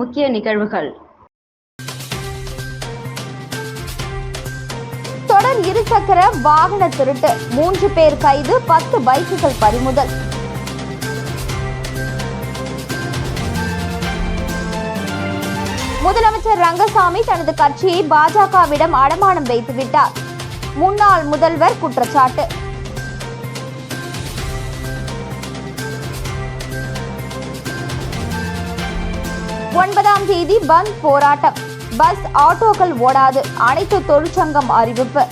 முக்கிய நிகழ்வுகள். தொடர் இருசக்கர வாகன திருட்டு. மூன்று பேர் கைது பத்து பைக்குகள் பறிமுதல். முதலமைச்சர் ரங்கசாமி தனது கட்சியை பாஜகவிடம் அடமானம் வைத்துவிட்டார். முன்னாள் முதல்வர் குற்றச்சாட்டு. ஒன்பதாம் தேதி பந்த் போராட்டம். பஸ் ஆட்டோக்கள் ஓடாது. அனைத்து தொழிற்சங்கம் அறிவிப்பு.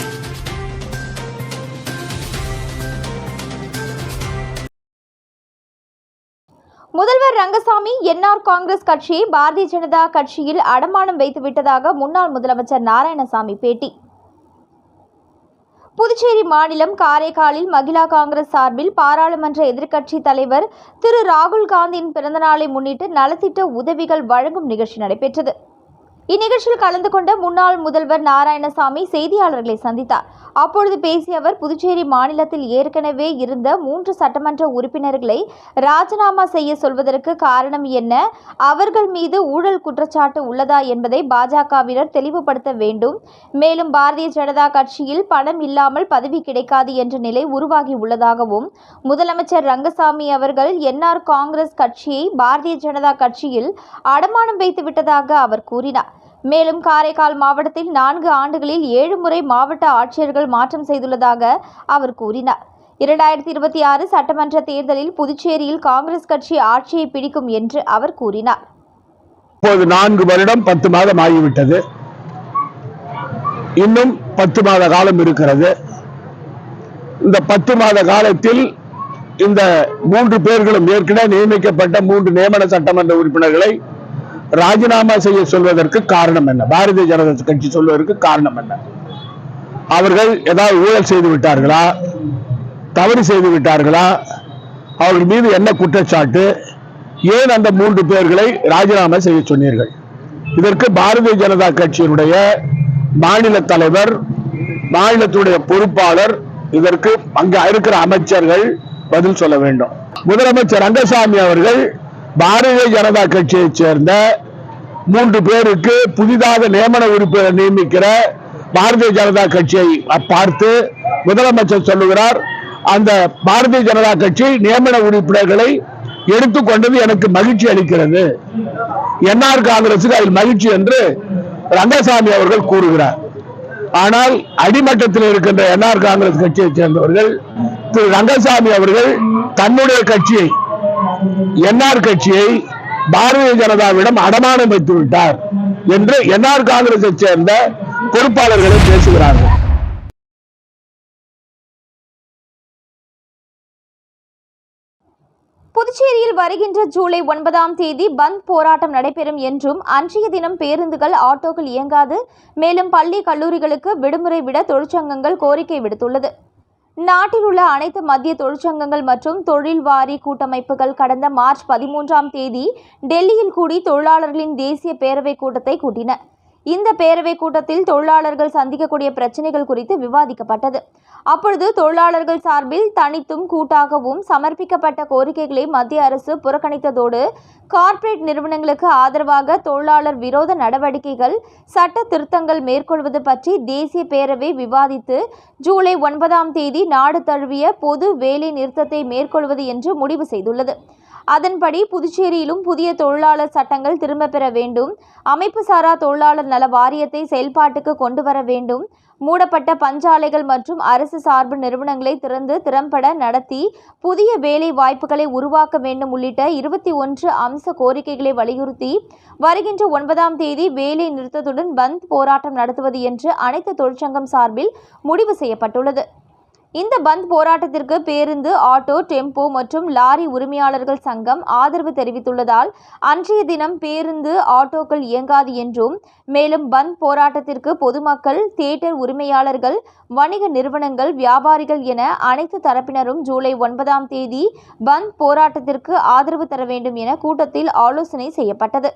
முதல்வர் ரங்கசாமி என்ஆர் காங்கிரஸ் கட்சியை பாரதிய ஜனதா கட்சியில் அடமானம் வைத்து விட்டதாக முன்னாள் முதலமைச்சர் நாராயணசாமி பேட்டி. புதுச்சேரி மாநிலம் காரைக்காலில் மகிழா காங்கிரஸ் சார்பில் பாராளுமன்ற எதிர்க்கட்சி தலைவர் திரு ராகுல் காந்தியின் பிறந்தநாளை முன்னிட்டு நலத்திட்ட உதவிகள் வழங்கும் நிகழ்ச்சி நடைபெற்றது. இந்நிகழ்ச்சியில் கலந்து கொண்ட முன்னாள் முதல்வர் நாராயணசாமி செய்தியாளர்களை சந்தித்தார். அப்பொழுது பேசிய அவர் புதுச்சேரி மாநிலத்தில் ஏற்கனவே இருந்த மூன்று சட்டமன்ற உறுப்பினர்களை ராஜினாமா செய்ய சொல்வதற்கு காரணம் என்ன? அவர்கள் மீது ஊழல் குற்றச்சாட்டு உள்ளதா என்பதை பாஜகவினர் தெளிவுபடுத்த வேண்டும். மேலும் பாரதிய ஜனதா கட்சியில் பணம் இல்லாமல் பதவி கிடைக்காது என்ற நிலை உருவாகி உள்ளதாகவும் முதலமைச்சர் ரங்கசாமி அவர்கள் என்ஆர் காங்கிரஸ் கட்சியை பாரதிய ஜனதா கட்சியில் அடமானம் வைத்து விட்டதாக அவர் கூறினார். மேலும் காரைக்கால் மாவட்டத்தில் நான்கு ஆண்டுகளில் ஏழு முறை மாவட்ட ஆட்சியர்கள் மாற்றம் செய்துள்ளதாக அவர் கூறினார். இரண்டாயிரத்தி இருபத்தி ஆறு சட்டமன்ற தேர்தலில் புதுச்சேரியில் காங்கிரஸ் கட்சி ஆட்சியை பிடிக்கும் என்று அவர் கூறினார். இப்போது நான்கு வருடம் பத்து மாதம் ஆகிவிட்டது. இன்னும் பத்து மாத காலம் இருக்கிறது. இந்த பத்து மாத காலத்தில் இந்த மூன்று பேர்களும் ஏற்கனவே நியமிக்கப்பட்ட மூன்று நியமன சட்டமன்ற உறுப்பினர்களை ராஜினாமா செய்ய சொல்வதற்கு காரணம் என்ன? பாரதிய ஜனதா கட்சி சொல்வதற்கு காரணம் என்ன? அவர்கள் ஏதாவது ஊழல் செய்து விட்டார்களா? தவறு செய்து விட்டார்களா? அவர்கள் மீது என்ன குற்றச்சாட்டு? ஏன் அந்த மூன்று பேர்களை ராஜினாமா செய்ய சொன்னீர்கள்? இதற்கு பாரதிய ஜனதா கட்சியினுடைய மாநில தலைவர் மாநிலத்துடைய பொறுப்பாளர் இதற்கு அங்க இருக்கிற அமைச்சர்கள் பதில் சொல்ல வேண்டும். முதலமைச்சர் ரங்கசாமி அவர்கள் பாரதிய ஜனதா கட்சியைச் சேர்ந்த மூன்று பேருக்கு புதிதாக நியமன உறுப்பினர் நியமிக்கிற பாரதிய ஜனதா கட்சியை பார்த்து முதலமைச்சர் சொல்லுகிறார் அந்த பாரதிய ஜனதா கட்சி நியமன உறுப்பினர்களை எடுத்துக்கொண்டது எனக்கு மகிழ்ச்சி அளிக்கிறது. என்ஆர் காங்கிரசுக்கு அதில் மகிழ்ச்சி என்று ரங்கசாமி அவர்கள் கூறுகிறார். ஆனால் அடிமட்டத்தில் இருக்கின்ற என்ஆர் காங்கிரஸ் கட்சியைச் சேர்ந்தவர்கள் திரு ரங்கசாமி அவர்கள் தன்னுடைய கட்சியை என்ஆர் கட்சியை பாரதிய ஜனதாவிடம் அடமானம் வைத்து விட்டார் என்று என்ஆர் காங்கிரஸை சேர்ந்த பொறுப்பாளர்களை பேசுகிறார்கள். புதுச்சேரியில் வருகின்ற ஜூலை ஒன்பதாம் தேதி பந்த் போராட்டம் நடைபெறும் என்றும் அன்றைய தினம் பேருந்துகள் ஆட்டோக்கள் இயங்காது. மேலும் பள்ளி கல்லூரிகளுக்கு விடுமுறை விட தொழிற்சங்கங்கள் கோரிக்கை விடுத்துள்ளது. நாட்டில் உள்ள அனைத்து மத்திய தொழிற்சங்கங்கள் மற்றும் தொழில் வாரி கூட்டமைப்புகள் கடந்த மார்ச் பதிமூன்றாம் தேதி டெல்லியில் கூடி தொழிலாளர்களின் தேசிய பேரவை கூட்டத்தை கூட்டின. இந்த பேரவை கூட்டத்தில் தொழிலாளர்கள் சந்திக்கக்கூடிய பிரச்சனைகள் குறித்து விவாதிக்கப்பட்டது. அப்பொழுது தொழிலாளர்கள் சார்பில் தனித்தும் கூட்டாகவும் சமர்ப்பிக்கப்பட்ட கோரிக்கைகளை மத்திய அரசு புறக்கணித்ததோடு கார்ப்பரேட் நிறுவனங்களுக்கு ஆதரவாக தொழிலாளர் விரோத நடவடிக்கைகள் சட்ட திருத்தங்கள் மேற்கொள்வது பற்றி தேசிய பேரவை விவாதித்து ஜூலை ஒன்பதாம் தேதி நாடு தழுவிய பொது வேலை நிறுத்தத்தை மேற்கொள்வது என்று முடிவு செய்துள்ளது. அதன்படி புதுச்சேரியிலும் புதிய தொழிலாளர் சட்டங்கள் திரும்ப பெற வேண்டும். அமைப்பு சாரா தொழிலாளர் நல வாரியத்தை செயல்பாட்டுக்கு கொண்டு வர வேண்டும். மூடப்பட்ட பஞ்சாலைகள் மற்றும் அரசு சார்பு நிறுவனங்களை திறந்து திறம்பட நடத்தி புதிய வேலை வாய்ப்புகளை உருவாக்க வேண்டும் உள்ளிட்ட இருபத்தி ஒன்று அம்ச கோரிக்கைகளை வலியுறுத்தி வருகின்ற ஒன்பதாம் தேதி வேலை நிறுத்தத்துடன் பந்த் போராட்டம் நடத்துவது என்று அனைத்து தொழிற்சங்கம் சார்பில் முடிவு செய்யப்பட்டுள்ளது. இந்த பந்த் போராட்டத்திற்கு பேருந்து ஆட்டோ டெம்போ மற்றும் லாரி உரிமையாளர்கள் சங்கம் ஆதரவு தெரிவித்துள்ளதால் அன்றைய தினம் பேருந்து ஆட்டோக்கள் இயங்காது என்றும் மேலும் பந்த் போராட்டத்திற்கு பொதுமக்கள் தியேட்டர் உரிமையாளர்கள் வணிக நிறுவனங்கள் வியாபாரிகள் என அனைத்து தரப்பினரும் ஜூலை ஒன்பதாம் தேதி பந்த் போராட்டத்திற்கு ஆதரவு தர வேண்டும் என கூட்டத்தில் ஆலோசனை செய்யப்பட்டது.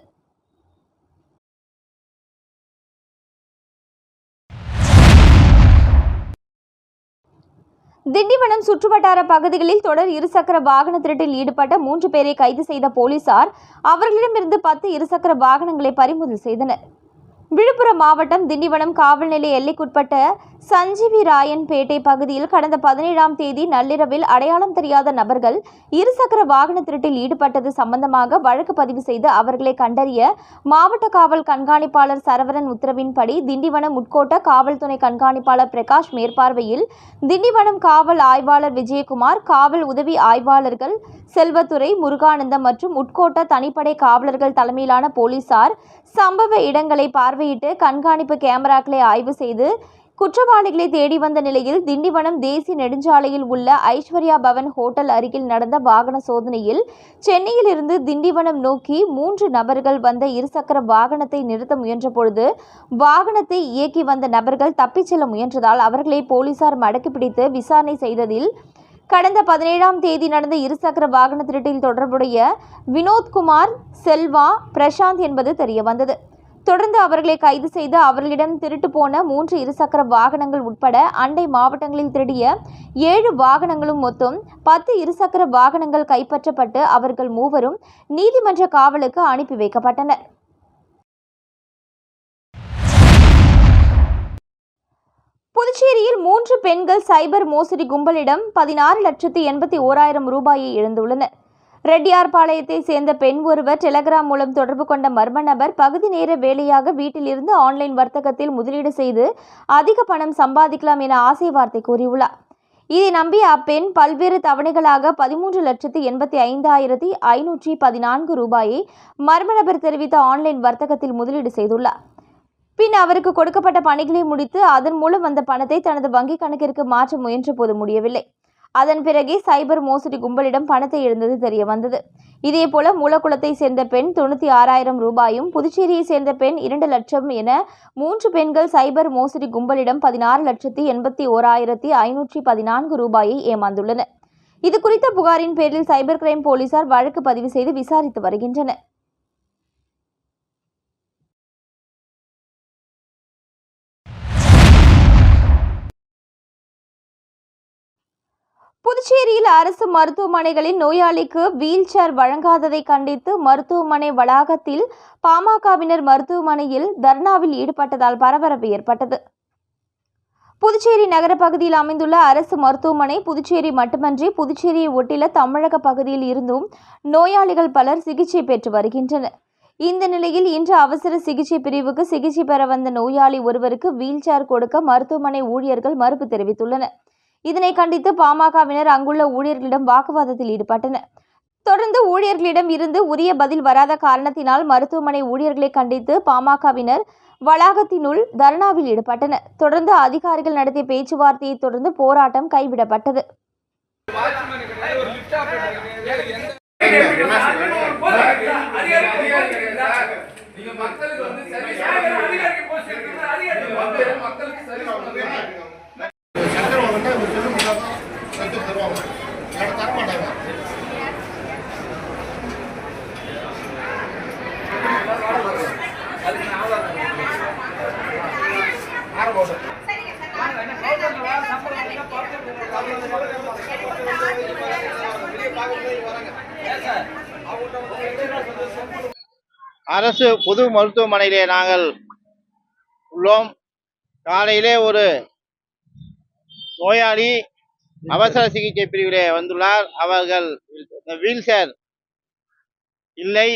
திண்டிவனம் சுற்றுவட்டார பகுதிகளில் தொடர் இருசக்கர வாகன திருட்டில் ஈடுபட்ட மூன்று பேரை கைது செய்த போலீசார் அவர்களிடமிருந்து பத்து இருசக்கர வாகனங்களை பறிமுதல் செய்தனர். விழுப்புரம் மாவட்டம் திண்டிவனம் காவல் நிலைய எல்லைக்குட்பட்ட சஞ்சீவி ராயன்பேட்டை பகுதியில் கடந்த பதினேழாம் தேதி நள்ளிரவில் அடையாளம் தெரியாத நபர்கள் இருசக்கர வாகன திருட்டில் ஈடுபட்டது சம்பந்தமாக வழக்கு பதிவு செய்து அவர்களை கண்டறிய மாவட்ட காவல் கண்காணிப்பாளர் சரவரன் உத்தரவின்படி திண்டிவனம் உட்கோட்ட காவல் துணை கண்காணிப்பாளர் பிரகாஷ் மேற்பார்வையில் திண்டிவனம் காவல் ஆய்வாளர் விஜயகுமார் காவல் உதவி ஆய்வாளர்கள் செல்வத்துறை முருகானந்தம் மற்றும் உட்கோட்ட தனிப்படை காவலர்கள் தலைமையிலான போலீசார் சம்பவ இடங்களை பார்வையிட்டு கண்காணிப்பு கேமராக்களை ஆய்வு செய்து குற்றவாளிகளை தேடி வந்த நிலையில் திண்டிவனம் தேசிய நெடுஞ்சாலையில் உள்ள ஐஸ்வர்யா பவன் ஹோட்டல் அருகில் நடந்த வாகன சோதனையில் சென்னையிலிருந்து திண்டிவனம் நோக்கி மூன்று நபர்கள் வந்த இருசக்கர வாகனத்தை நிறுத்த முயன்றபொழுது வாகனத்தை இயக்கி வந்த நபர்கள் தப்பிச் செல்ல முயன்றதால் அவர்களை போலீசார் மடக்கி பிடித்து விசாரணை செய்ததில் கடந்த பதினேழாம் தேதி நடந்த இருசக்கர வாகன திருட்டில் தொடர்புடைய வினோத்குமார் செல்வா பிரசாந்த் என்பது தெரியவந்தது. தொடர்ந்து அவர்களை கைது செய்து அவர்களிடம் திருட்டு போன மூன்று இருசக்கர வாகனங்கள் உட்பட அண்டை மாவட்டங்களில் திருடிய ஏழு வாகனங்களும் மொத்தம் பத்து இருசக்கர வாகனங்கள் கைப்பற்றப்பட்டு அவர்கள் மூவரும் நீதிமன்ற காவலுக்கு அனுப்பி வைக்கப்பட்டனர். புதுச்சேரியில் மூன்று பெண்கள் சைபர் மோசடி கும்பலிடம் பதினாறு லட்சத்து எண்பத்தி ஓராயிரம் ரூபாயை இழந்துள்ளனர். ரெட்டியார்பாளையத்தை சேர்ந்த பெண் ஒருவர் டெலகிராம் மூலம் தொடர்பு கொண்ட மர்ம நபர் பகுதி நேர வேலையாக வீட்டிலிருந்து ஆன்லைன் வர்த்தகத்தில் முதலீடு செய்து அதிக பணம் சம்பாதிக்கலாம் என ஆசை வார்த்தை கூறியுள்ளார். இதை நம்பி அப்பெண் பல்வேறு தவணைகளாக பதிமூன்று லட்சத்து எண்பத்தி ஐந்தாயிரத்தி ஐநூற்றி பதினான்கு ரூபாயை மர்ம நபர் தெரிவித்த ஆன்லைன் வர்த்தகத்தில் முதலீடு செய்துள்ளார். பின் அவருக்கு கொடுக்கப்பட்ட பணிகளை முடித்து அதன் மூலம் வந்த பணத்தை தனது வங்கிக் கணக்கிற்கு மாற்ற முயன்றபோது முடியவில்லை. அதன் பிறகே சைபர் மோசடி கும்பலிடம் பணத்தை இழந்தது தெரிய வந்தது. இதேபோல மூலக்குளத்தை சேர்ந்த பெண் தொண்ணூற்றி ஆறாயிரம் ரூபாயும் புதுச்சேரியை சேர்ந்த பெண் இரண்டு லட்சம் என மூன்று பெண்கள் சைபர் மோசடி கும்பலிடம் பதினாறு லட்சத்தி எண்பத்தி ஓராயிரத்தி ஐநூற்றி பதினான்கு ரூபாயை ஏமாந்துள்ளனர். இது குறித்த புகாரின் பேரில் சைபர் கிரைம் போலீசார் வழக்கு பதிவு செய்து விசாரித்து வருகின்றனர். புதுச்சேரியில் அரசு மருத்துவமனைகளில் நோயாளிக்கு வீல் சேர் வழங்காததை கண்டித்து மருத்துவமனை வளாகத்தில் பாமகவினர் மருத்துவமனையில் தர்ணாவில் ஈடுபட்டதால் பரபரப்பு ஏற்பட்டது. புதுச்சேரி நகர பகுதியில் அமைந்துள்ள அரசு மருத்துவமனை புதுச்சேரி மட்டுமன்றி புதுச்சேரியை ஒட்டில தமிழக பகுதியில் இருந்தும் நோயாளிகள் பலர் சிகிச்சை பெற்று வருகின்றனர். இந்த நிலையில் இன்று அவசர சிகிச்சை பிரிவுக்கு சிகிச்சை பெற வந்த நோயாளி ஒருவருக்கு வீல் சேர் கொடுக்க மருத்துவமனை ஊழியர்கள் மறுப்பு தெரிவித்துள்ளனர். இதனை கண்டித்து பாமகவினர் அங்குள்ள ஊழியர்களிடம் வாக்குவாதத்தில் ஈடுபட்டனர். தொடர்ந்து ஊழியர்களிடம் இருந்து உரிய பதில் வராத காரணத்தினால் மருத்துவமனை ஊழியர்களை கண்டித்து பாமகவினர் வளாகத்தினுள் தர்ணாவில் ஈடுபட்டனர். தொடர்ந்து அதிகாரிகள் நடத்திய பேச்சுவார்த்தையை தொடர்ந்து போராட்டம் கைவிடப்பட்டது. மக்களுக்கு வந்து சரி அதிகாரிக்கு போஸ்ட் இருக்குது அதிகாரி மக்களுக்கு சரி சட்டம் வந்து ஒரு சொல்லி முடியாத சட்டம் தருவாங்க இல்லாட்டி தர மாட்டாங்க அரசு பொது மருத்துவமனையிலே நாங்கள் உள்ளோம். காலையிலே ஒரு நோயாளி அவசர சிகிச்சை பிரிவிலே வந்துள்ளார். அவர்கள் வீல் சேர் இல்லை.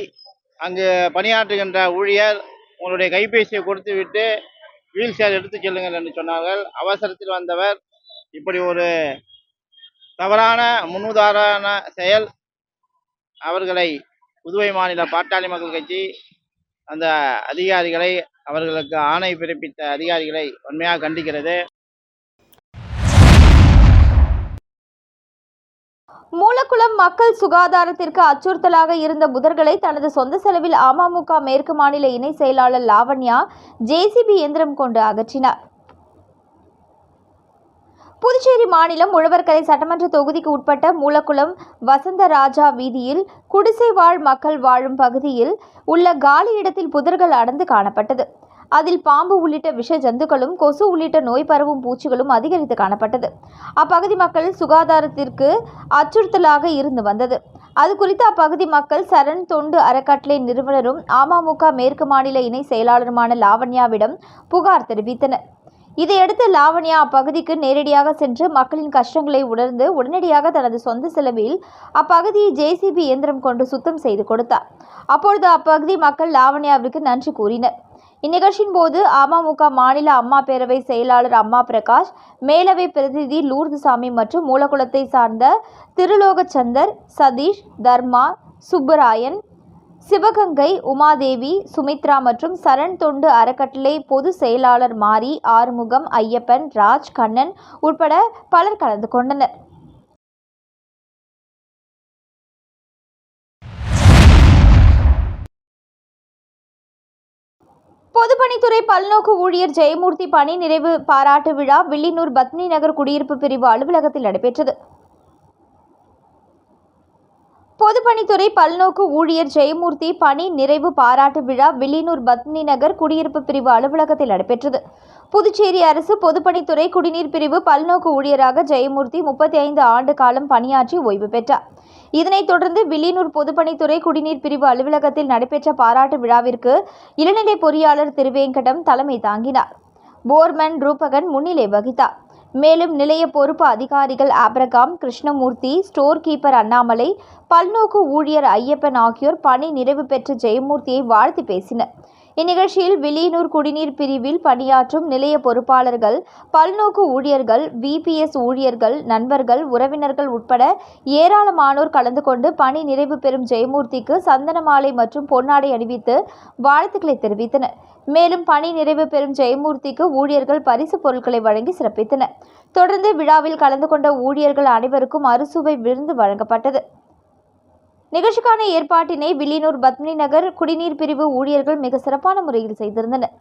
அங்கு பணியாற்றுகின்ற ஊழியர் உங்களுடைய கைபேசியை கொடுத்து விட்டு வீல் சேர் எடுத்து செல்லுங்கள் என்று சொன்னார்கள். அவசரத்தில் வந்தவர் இப்படி ஒரு தவறான முன்னுதாரண செயல் அவர்களை புதுவை மாநில பாட்டாளி மக்கள் கட்சி அந்த அதிகாரிகளை அவர்களுக்கு ஆணை பிறப்பித்த அதிகாரிகளை உண்மையாக கண்டிக்கிறது. மூலக்குளம் மக்கள் சுகாதாரத்திற்கு அச்சுறுத்தலாக இருந்த புதர்களை தனது சொந்த செலவில் அமமுக மேற்கு மாநில இணை செயலாளர் லாவண்யா ஜேசிபி இயந்திரம் கொண்டு அகற்றினார். புதுச்சேரி மாநிலம் உழவர்கரை சட்டமன்ற தொகுதிக்கு உட்பட்ட மூலக்குளம் வசந்தராஜா வீதியில் குடிசை வாழ் மக்கள் வாழும் பகுதியில் உள்ள காலி இடத்தில் புதர்கள் அடர்ந்து காணப்பட்டது. அதில் பாம்பு உள்ளிட்ட விஷ ஜந்துக்களும் கொசு உள்ளிட்ட நோய் பரவும் பூச்சிகளும் அதிகரித்து காணப்பட்டது. அப்பகுதி மக்கள் சுகாதாரத்திற்கு அச்சுறுத்தலாக இருந்து வந்தது. அது குறித்து அப்பகுதி மக்கள் சரண் தொண்டு அறக்கட்டளை நிறுவனரும் அமமுக மேற்கு மாநில இணை செயலாளருமான லாவண்யாவிடம் புகார் தெரிவித்தனர். இதையடுத்து லாவண்யா அப்பகுதிக்கு நேரடியாக சென்று மக்களின் கஷ்டங்களை உணர்ந்து உடனடியாக தனது சொந்த செலவில் அப்பகுதியை ஜேசிபி இயந்திரம் கொண்டு சுத்தம் செய்து கொடுத்தார். அப்பொழுது அப்பகுதி மக்கள் லாவண்யாவிற்கு நன்றி கூறினர். இந்நிகழ்ச்சியின் போது அமமுக மாநில அம்மா பேரவை செயலாளர் அம்மா பிரகாஷ் மேலவை பிரதிநிதி லூர்துசாமி மற்றும் மூலகுளத்தை சார்ந்த திருலோகச்சந்தர் சதீஷ் தர்மா சுப்பராயன் சிவகங்கை உமாதேவி சுமித்ரா மற்றும் சரண் தொண்டு அறக்கட்டளை பொது செயலாளர் மாரி ஆறுமுகம் ஐயப்பன் ராஜ் கண்ணன் உட்பட பலர் கலந்து கொண்டனர். பொதுப்பணித்துறை பல்நோக்கு ஊழியர் ஜெயமூர்த்தி பணி நிறைவு பாராட்டு விழா வில்லியனூர் பத்னி நகர் குடியிருப்பு பிரிவு அலுவலகத்தில் நடைபெற்றது. பொதுப்பணித்துறை பல்நோக்கு ஊழியர் ஜெயமூர்த்தி பணி நிறைவு பாராட்டு விழா வில்லியனூர் பத்னி நகர் குடியிருப்பு பிரிவு அலுவலகத்தில் நடைபெற்றது. புதுச்சேரி அரசு பொதுப்பணித்துறை குடிநீர் பிரிவு பல்நோக்கு ஊழியராக ஜெயமூர்த்தி முப்பத்தி ஐந்து ஆண்டு காலம் பணியாற்றி ஓய்வு பெற்றார். இதனைத் தொடர்ந்து வில்லியனூர் பொதுப்பணித்துறை குடிநீர் பிரிவு அலுவலகத்தில் நடைபெற்ற பாராட்டு விழாவிற்கு இளநிலை பொறியாளர் திருவேங்கடம் தலைமை தாங்கினார். போர்மன் ரூபகன் முன்னிலை வகித்தார். மேலும் நிலைய பொறுப்பு அதிகாரிகள் Abraham Krishnamurthy store keeper Annamalai பல்நோக்கு ஊழியர் ஐயப்பன் ஆகியோர் பணி நிறைவு பெற்ற ஜெயமூர்த்தியை வாழ்த்து பேசினர். இந்நிகழ்ச்சியில் வில்லியனூர் குடிநீர் பிரிவில் பணியாற்றும் நிலைய பொறுப்பாளர்கள் பல்நோக்கு ஊழியர்கள் விபிஎஸ் ஊழியர்கள் நண்பர்கள் உறவினர்கள் உட்பட ஏராளமானோர் கலந்து கொண்டு பணி நிறைவு பெறும் ஜெயமூர்த்திக்கு சந்தன மாலை மற்றும் பொன்னாடை அணிவித்து வாழ்த்துக்களை தெரிவித்தனர். மேலும் பணி நிறைவு பெறும் ஜெயமூர்த்திக்கு ஊழியர்கள் பரிசு பொருட்களை வழங்கி சிறப்பித்தனர். தொடர்ந்து விழாவில் கலந்து கொண்ட ஊழியர்கள் அனைவருக்கும் அறுசுவை விருந்து வழங்கப்பட்டது. நிகழ்ச்சிக்கான ஏற்பாட்டினை வில்லியனூர் பத்மினி நகர் குடிநீர் பிரிவு ஊழியர்கள் மிக சிறப்பான முறையில் செய்திருந்தனர்.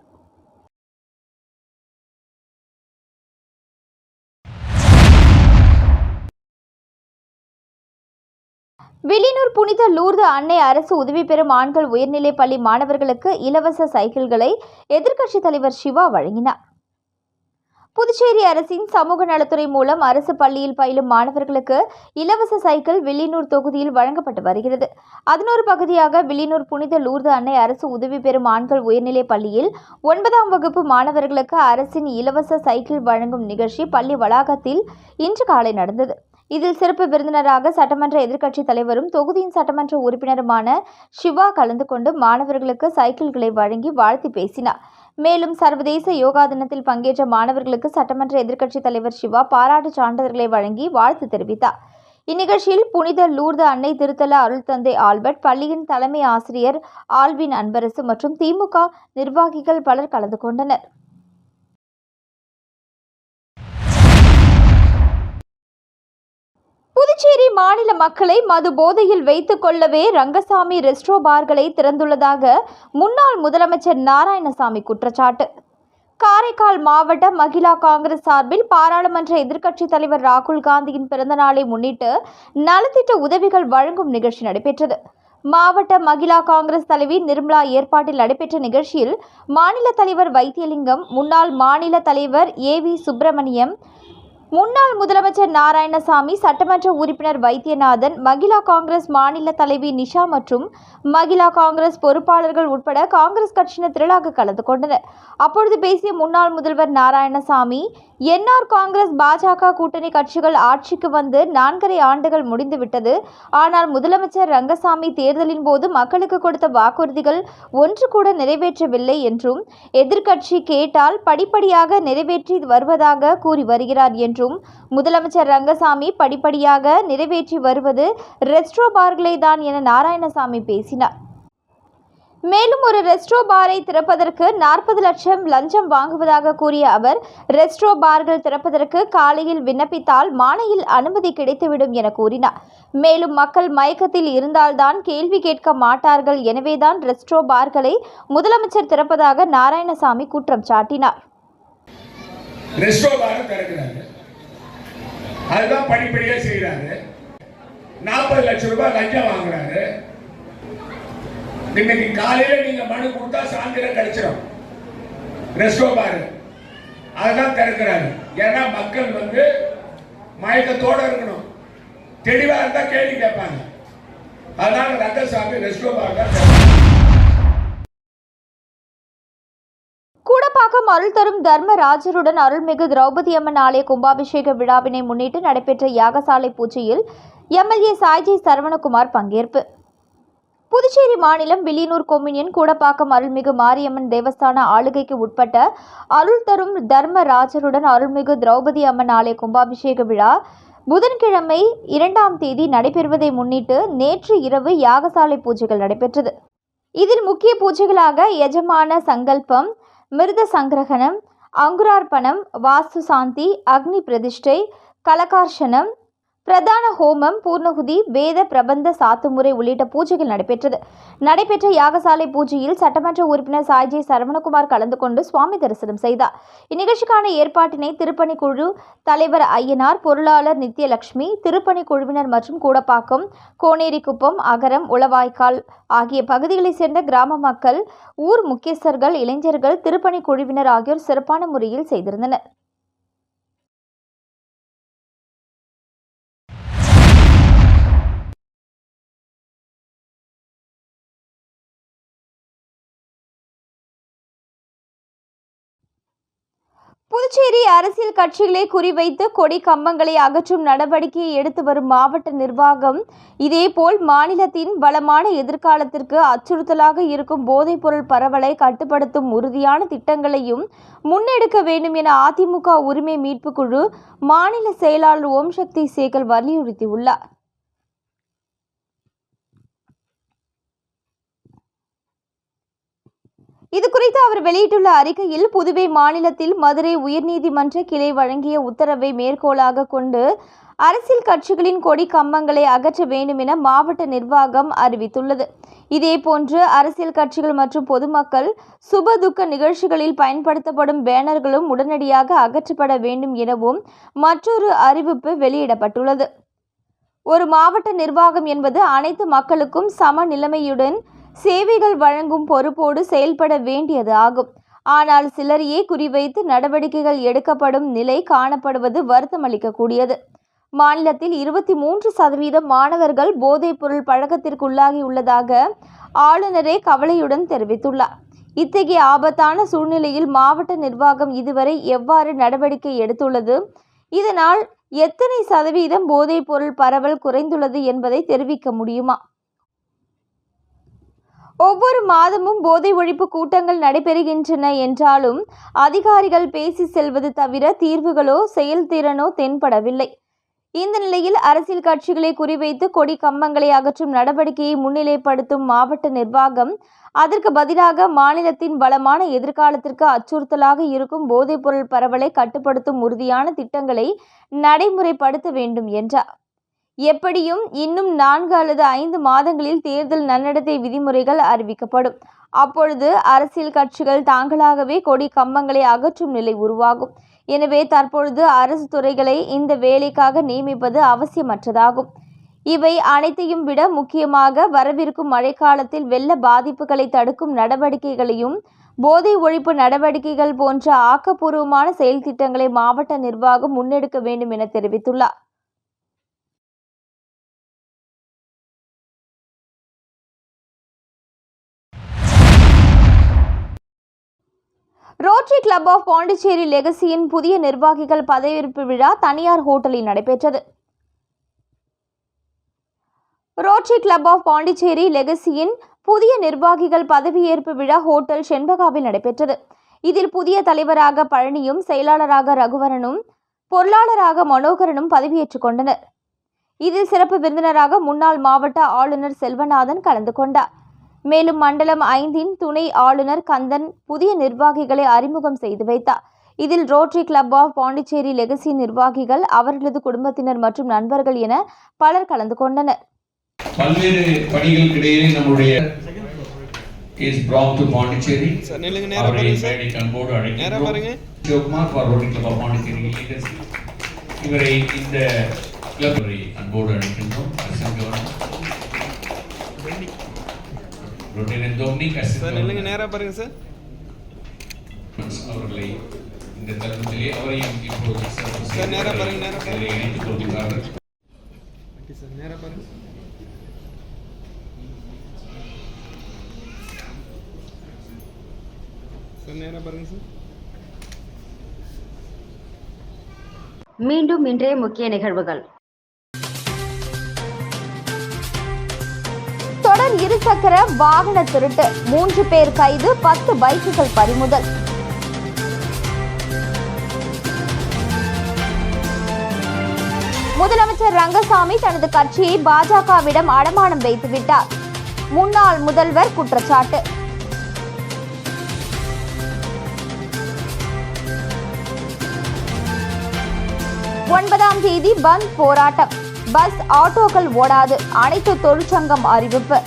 வில்லியனூர் புனித லூர்து அன்னை அரசு உதவி பெறும் ஆண்கள் உயர்நிலைப் பள்ளி மாணவர்களுக்கு இலவச சைக்கிள்களை எதிர்க்கட்சித் தலைவர் சிவா வழங்கினார். புதுச்சேரி அரசின் சமூக நலத்துறை மூலம் அரசு பள்ளியில் பயிலும் மாணவர்களுக்கு இலவச சைக்கிள் வில்லியனூர் தொகுதியில் வழங்கப்பட்டு வருகிறது. அதனொரு பகுதியாக வில்லியனூர் புனித லூர்து அன்னை அரசு உதவி பெறும் ஆண்கள் உயர்நிலைப் பள்ளியில் ஒன்பதாம் வகுப்பு மாணவர்களுக்கு அரசின் இலவச சைக்கிள் வழங்கும் நிகழ்ச்சி பள்ளி வளாகத்தில் இன்று காலை நடந்தது. இதில் சிறப்பு விருந்தினராக சட்டமன்ற எதிர்க்கட்சித் தலைவரும் தொகுதியின் சட்டமன்ற உறுப்பினருமான சிவா கலந்து கொண்டு மாணவர்களுக்கு சைக்கிள்களை வழங்கி வாழ்த்தி பேசினார். மேலும் சர்வதேச யோகா தினத்தில் பங்கேற்ற மாணவர்களுக்கு சட்டமன்ற எதிர்க்கட்சித் தலைவர் சிவா பாராட்டுச் சான்றிதழ்களை வழங்கி வாழ்த்து தெரிவித்தார். இந்நிகழ்ச்சியில் புனித லூர்து அன்னை திருத்தல அருள் தந்தை ஆல்பர்ட் பள்ளியின் தலைமை ஆசிரியர் ஆல்வின் அன்பரசு மற்றும் திமுக நிர்வாகிகள் பலர் கலந்து கொண்டனர். மாநில மக்களை மது போதையில் வைத்துக் கொள்ளவே ரங்கசாமி ரெஸ்ட்ரோ பார்களை திறந்துள்ளதாக முன்னாள் முதலமைச்சர் நாராயணசாமி குற்றச்சாட்டு. காரைக்கால் மாவட்ட மகிழா காங்கிரஸ் சார்பில் பாராளுமன்ற எதிர்க்கட்சித் தலைவர் ராகுல் காந்தியின் பிறந்தநாளை முன்னிட்டு நலத்திட்ட உதவிகள் வழங்கும் நிகழ்ச்சி நடைபெற்றது. மாவட்ட மகிழா காங்கிரஸ் தலைவி நிர்மலா ஏற்பாட்டில் நடைபெற்ற நிகழ்ச்சியில் மாநில தலைவர் வைத்தியலிங்கம் முன்னாள் மாநில தலைவர் ஏ வி சுப்பிரமணியம் முன்னாள் முதலமைச்சர் நாராயணசாமி சட்டமன்ற உறுப்பினர் வைத்தியநாதன் மகிழா காங்கிரஸ் மாநில தலைவி நிஷா மற்றும் மகிழா காங்கிரஸ் பொறுப்பாளர்கள் உட்பட காங்கிரஸ் கட்சியினர் திரளாக கலந்து கொண்டனர். அப்பொழுது பேசிய முன்னாள் முதல்வர் நாராயணசாமி என்ஆர் காங்கிரஸ் பாஜக கூட்டணி கட்சிகள் ஆட்சிக்கு வந்து நான்கரை ஆண்டுகள் முடிந்துவிட்டது ஆனால் முதலமைச்சர் ரங்கசாமி தேர்தலின் போது மக்களுக்கு கொடுத்த வாக்குறுதிகள் ஒன்று கூட நிறைவேற்றவில்லை என்றும் எதிர்க்கட்சி கேட்டால் படிப்படியாக நிறைவேற்றி வருவதாக கூறி வருகிறார் என்றும் முதலமைச்சர் ரங்கசாமி படிப்படியாக நிறைவேற்றி வருவது ரெஸ்ட்ரோ பார்களை தான் என நாராயணசாமி பேசினார். மேலும் ஒரு ரெஸ்ட்ரோ பாரை திறப்பதற்கு நாற்பது லட்சம் லஞ்சம் வாங்குவதாக கூறிய அவர் ரெஸ்ட்ரோ பார்கள் திறப்பதற்கு காலையில் விண்ணப்பித்தால் மாலையில் அனுமதி கிடைத்துவிடும் என கூறினார். மேலும் மக்கள் மயக்கத்தில் இருந்தால்தான் கேள்வி கேட்க மாட்டார்கள் எனவேதான் ரெஸ்ட்ரோ பார்களை முதலமைச்சர் திறப்பதாக நாராயணசாமி குற்றம் சாட்டினார். ரெஸ்ட்ரோ பாரம் திறக்கிறாங்க. அதுதான் படிப்படியாக செய்கிறாரு நாற்பது லட்சம் ரூபாய் லஞ்சம் வாங்குறாரு. இன்னைக்கு காலையில நீங்க மனு கொடுத்தா சாயந்தரம் கிடைச்சிடும் ரெஸ்டோ பார். அதெல்லாம் திறக்கிறாரு. ஏன்னா மக்கள் வந்து மயக்கத்தோட இருக்கணும். தெளிவா இருந்தா கேள்வி கேட்பாங்க. அதனால ரத்தசாமி ரெஸ்டோ பார் தான் திறக்கிறாரு. அருள் தரும் தர்மராஜருடன் அருள்மிகு திரௌபதி அம்மன் ஆலய கும்பாபிஷேக விழாவினை முன்னிட்டு நடைபெற்ற யாகசாலை பூஜையில் எம்எல்ஏ சாய்ஜி சரவணகுமார் பங்கேற்பு புதுச்சேரி மாநிலம் வில்லியனூர் கொம்யூனியன் கூடப்பாக்கம் அருள்மிகு மாரியம்மன் தேவஸ்தான ஆளுகைக்கு உட்பட்ட அருள் தரும் தர்மராஜருடன் அருள்மிகு திரௌபதி அம்மன் ஆலய கும்பாபிஷேக விழா புதன்கிழமை இரண்டாம் தேதி நடைபெறுவதை முன்னிட்டு நேற்று இரவு யாகசாலை பூஜைகள் நடைபெற்றது இதில் முக்கிய பூஜைகளாக எஜமான சங்கல்பம் மிருத சங்கிரகணம் அங்குரார்ப்பணம் வாஸ்து சாந்தி அக்னி பிரதிஷ்டை கலகார்ஷனம் பிரதான ஹோமம் பூர்ணகுதி வேத பிரபந்த சாத்துமுறை உள்ளிட்ட பூஜைகள் நடைபெற்றது. நடைபெற்ற யாகசாலை பூஜையில் சட்டமன்ற உறுப்பினர் சாய்ஜி சரவணகுமார் கலந்து கொண்டு சுவாமி தரிசனம் செய்தார். இந்நிகழ்ச்சிக்கான ஏற்பாட்டினை திருப்பணி குழு தலைவர் ஐயனார் பொருளாளர் நித்யலட்சுமி திருப்பணி குழுவினர் மற்றும் கூடப்பாக்கம் கோனேரிக்குப்பம் அகரம் உளவாய்க்கால் ஆகிய பகுதிகளைச் சேர்ந்த கிராம மக்கள் ஊர் முக்கியஸ்தர்கள் இளைஞர்கள் திருப்பணி குழுவினர் ஆகியோர் சிறப்பான முறையில் செய்திருந்தனர். புதுச்சேரி அரசியல் கட்சிகளை குறிவைத்து கொடி கம்பங்களை அகற்றும் நடவடிக்கையை எடுத்து வரும் மாவட்ட நிர்வாகம் இதேபோல் மாநிலத்தின் வளமான எதிர்காலத்திற்கு அச்சுறுத்தலாக இருக்கும் போதைப்பொருள் பரவலை கட்டுப்படுத்தும் உறுதியான திட்டங்களையும் முன்னெடுக்க வேண்டும் என அதிமுக உரிமை மீட்புக் குழு மாநில செயலாளர் ஓம் சக்தி சேகல் வலியுறுத்தியுள்ளார். இது குறித்து அவர் வெளியிட்டுள்ள அறிக்கையில் புதுவை மாநிலத்தில் மதுரை உயர்நீதிமன்ற கிளை வழங்கிய உத்தரவை மேற்கோளாக கொண்டு அரசியல் கட்சிகளின் கொடி கம்பங்களை அகற்ற வேண்டும் என மாவட்ட நிர்வாகம் அறிவித்துள்ளது. இதேபோன்று அரசியல் கட்சிகள் மற்றும் பொதுமக்கள் சுப துக்க நிகழ்ச்சிகளில் பயன்படுத்தப்படும் பேனர்களும் உடனடியாக அகற்றப்பட வேண்டும் எனவும் மற்றொரு அறிவிப்பு வெளியிடப்பட்டுள்ளது. ஒரு மாவட்ட நிர்வாகம் என்பது அனைத்து மக்களுக்கும் சம நிலைமையுடன் சேவைகள் வழங்கும் பொறுப்போடு செயல்பட வேண்டியது ஆகும். ஆனால் சிலரையே குறிவைத்து நடவடிக்கைகள் எடுக்கப்படும் நிலை காணப்படுவது வருத்தமளிக்கக்கூடியது. மாநிலத்தில் இருபத்தி மூன்று சதவீதம் மாணவர்கள் போதைப்பொருள் பழக்கத்திற்குள்ளாகியுள்ளதாக ஆளுநரே கவலையுடன் தெரிவித்துள்ளார். இத்தகைய ஆபத்தான சூழ்நிலையில் மாவட்ட நிர்வாகம் இதுவரை எவ்வாறு நடவடிக்கை எடுத்துள்ளது? இதனால் எத்தனை சதவீதம் போதைப்பொருள் பரவல் குறைந்துள்ளது என்பதை தெரிவிக்க முடியுமா? ஒவ்வொரு மாதமும் போதை ஒழிப்பு கூட்டங்கள் நடைபெறுகின்றன என்றாலும் அதிகாரிகள் பேசி செல்வது தவிர தீர்வுகளோ செயல்திறனோ தென்படவில்லை. இந்த நிலையில் அரசியல் கட்சிகளை குறிவைத்து கொடி கம்பங்களை அகற்றும் நடவடிக்கையை முன்னிலைப்படுத்தும் மாவட்ட நிர்வாகம் அதற்கு பதிலாக மாநிலத்தின் வளமான எதிர்காலத்திற்கு அச்சுறுத்தலாக இருக்கும் போதைப்பொருள் பரவலை கட்டுப்படுத்தும் உறுதியான திட்டங்களை நடைமுறைப்படுத்த வேண்டும் என்றார். எப்படியும் இன்னும் நான்கு அல்லது ஐந்து மாதங்களில் தேர்தல் நன்னடத்தை விதிமுறைகள் அறிவிக்கப்படும். அப்பொழுது அரசியல் கட்சிகள் தாங்களாகவே கொடி கம்பங்களை அகற்றும் நிலை உருவாகும். எனவே தற்பொழுது அரசு துறைகளை இந்த வேலைக்காக நியமிப்பது அவசியமற்றதாகும். இவை அனைத்தையும் விட முக்கியமாக வரவிருக்கும் மழைக்காலத்தில் வெள்ள பாதிப்புகளை தடுக்கும் நடவடிக்கைகளையும் போதை ஒழிப்பு நடவடிக்கைகள் போன்ற ஆக்கப்பூர்வமான செயல் திட்டங்களை மாவட்ட நிர்வாகம் முன்னெடுக்க வேண்டும் என தெரிவித்துள்ளார். ரோட்டரி கிளப் ஆஃப் பாண்டிச்சேரி லெகசியின் புதிய நிர்வாகிகள் பதவியேற்பு விழா தனியார் ஹோட்டலில் நடைபெற்றது. ரோட்டரி கிளப் ஆஃப் பாண்டிச்சேரி லெகசியின் புதிய நிர்வாகிகள் பதவியேற்பு விழா ஹோட்டல் செண்பகாவில் நடைபெற்றது. இதில் புதிய தலைவராக பழனியும் செயலாளராக ரகுவரனும் பொருளாளராக மனோகரனும் பதவியேற்றுக் கொண்டனர். இதில் சிறப்பு விருந்தினராக முன்னாள் மாவட்ட ஆளுநர் செல்வநாதன் கலந்து கொண்டார். மேலும் மண்டலம் ஐந்தின் துணை ஆளுநர் கந்தன் புதிய நிர்வாகிகளை அறிமுகம் செய்து வைத்தார் இதில் Rotary Club of Pondicherry Legacy நிர்வாகிகள் அவர்களது குடும்பத்தினர் மற்றும் நண்பர்கள் என பலர் கலந்து கொண்டனர் பல்வேறு பணிகளுக்கு இடையே நம்முடைய is brought to Pondicherry. Sir நில்லுங்க நேரா பாருங்க சார் அன்போடு நேரா. பாருங்க Sivakumar Rotary Club of Pondicherry leadership. இவரை இந்த கிளப் அன்போடு அழைக்கின்றோம் assistant governor Rotarian Dominic sir assistant நில்லுங்க கவர்னர் நேரா பாருங்க சார் அவர்களை இந்த தருணத்திலே அவரையும் இப்போது சிறப்பு செய்து இதிலே இணைத்துக் கொள்கிறார்கள் மீண்டும் இன்றைய முக்கிய நிகழ்வுகள். தொடர் இருசக்கர வாகன திருட்டு. மூன்று பேர் கைது பத்து பைக்குகள் பறிமுதல். முதலமைச்சர் ரங்கசாமி தனது கட்சியை பாஜகவிடம் அடமானம் வைத்துவிட்டார் முன்னாள் முதல்வர் குற்றச்சாட்டு. ஒன்பதாம் தேதி பந்த் போராட்டம். பஸ் ஆட்டோக்கள் ஓடாது. அனைத்து தொழிற்சங்கம் அறிவிப்பு.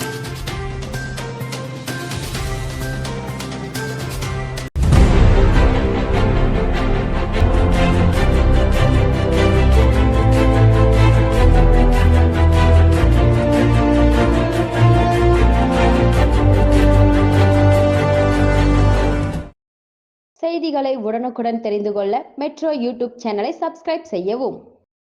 செய்திகளை உடனுக்குடன் தெரிந்து கொள்ள மெட்ரோ யூடியூப் சேனலை சப்ஸ்கிரைப் செய்யவும்.